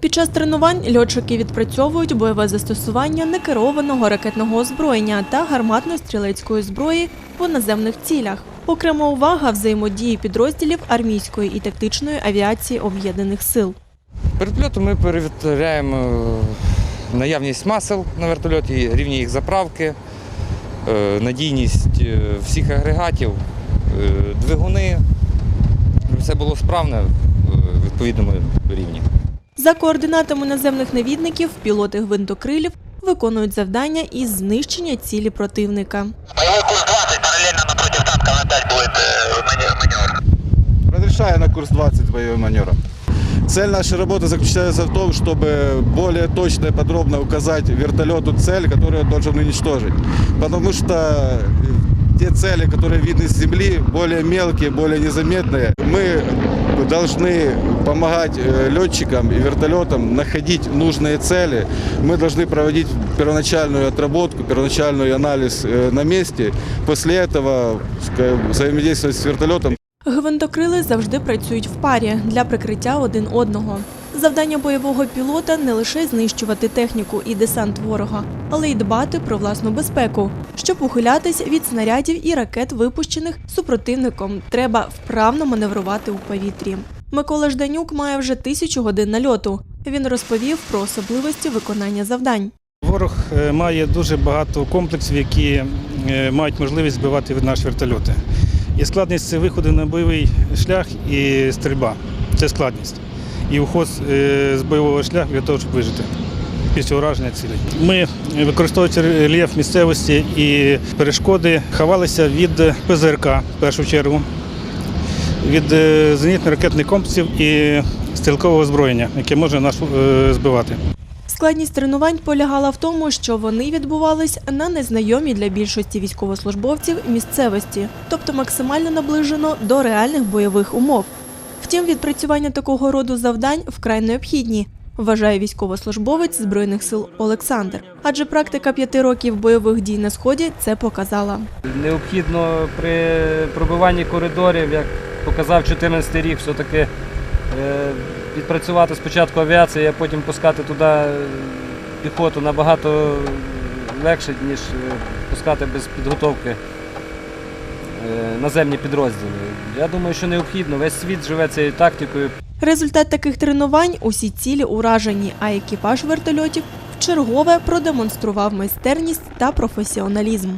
Під час тренувань льотчики відпрацьовують бойове застосування некерованого ракетного озброєння та гарматно-стрілецької зброї по наземних цілях. Окрема увага взаємодії підрозділів армійської і тактичної авіації об'єднаних сил. Перед польотом ми перевіряємо е, наявність масел на вертольоті, рівні їх заправки, е, надійність е, всіх агрегатів, двигуни. Все було справне в відповідному рівні. За координатами наземних навідників пілоти гвинтокрилів виконують завдання із знищення цілі противника. Боевой курс 20, параллельно напротив танка на 5 будет э, мане- маневр. Разрешаю на курс 20 боевым маневром. Цель нашей работы заключается в том, чтобы более точно и подробно указать вертолету цель, которую он должен уничтожить. Потому что э, те цели, которые видны с земли, более мелкие, более незаметные, мы должны помогать э, летчикам и вертолетам находить нужные цели. Мы должны проводить первоначальную отработку, первоначальный анализ э, на месте. После этого ска- взаимодействовать с вертолетом Гвинтокрили завжди працюють в парі для прикриття один одного. Завдання бойового пілота не лише знищувати техніку і десант ворога, але й дбати про власну безпеку. Щоб ухилятись від снарядів і ракет, випущених супротивником, треба вправно маневрувати у повітрі. Микола Жданюк має вже тисячу годин нальоту. Він розповів про особливості виконання завдань. Ворог е, має дуже багато комплексів, які е, мають можливість збивати наші вертольоти. І складність це виходи на бойовий шлях і стрільба. Це складність. І уход е, з бойового шляху для того, щоб вижити після ураження цілей. Ми, використовуючи рельєф місцевості і перешкоди, ховалися від ПЗРК в першу чергу, від е, зенітно-ракетних комплексів і стрілкового озброєння, яке може нас е, збивати. Складність тренувань полягала в тому, що вони відбувались на незнайомій для більшості військовослужбовців місцевості, тобто максимально наближено до реальних бойових умов. Втім, відпрацювання такого роду завдань вкрай необхідні, вважає військовослужбовець Збройних сил Олександр. Адже практика п'яти років бойових дій на сході це показала. Необхідно при пробиванні коридорів, як показав 14 рік, все-таки е, відпрацювати спочатку авіацію, а потім пускати туди е, піхоту набагато легше, ніж е, пускати без підготовки наземні підрозділи. Я думаю, що необхідно. Весь світ живе цією тактикою. Результат таких тренувань усі цілі уражені, а екіпаж вертольотів вчергове продемонстрував майстерність та професіоналізм.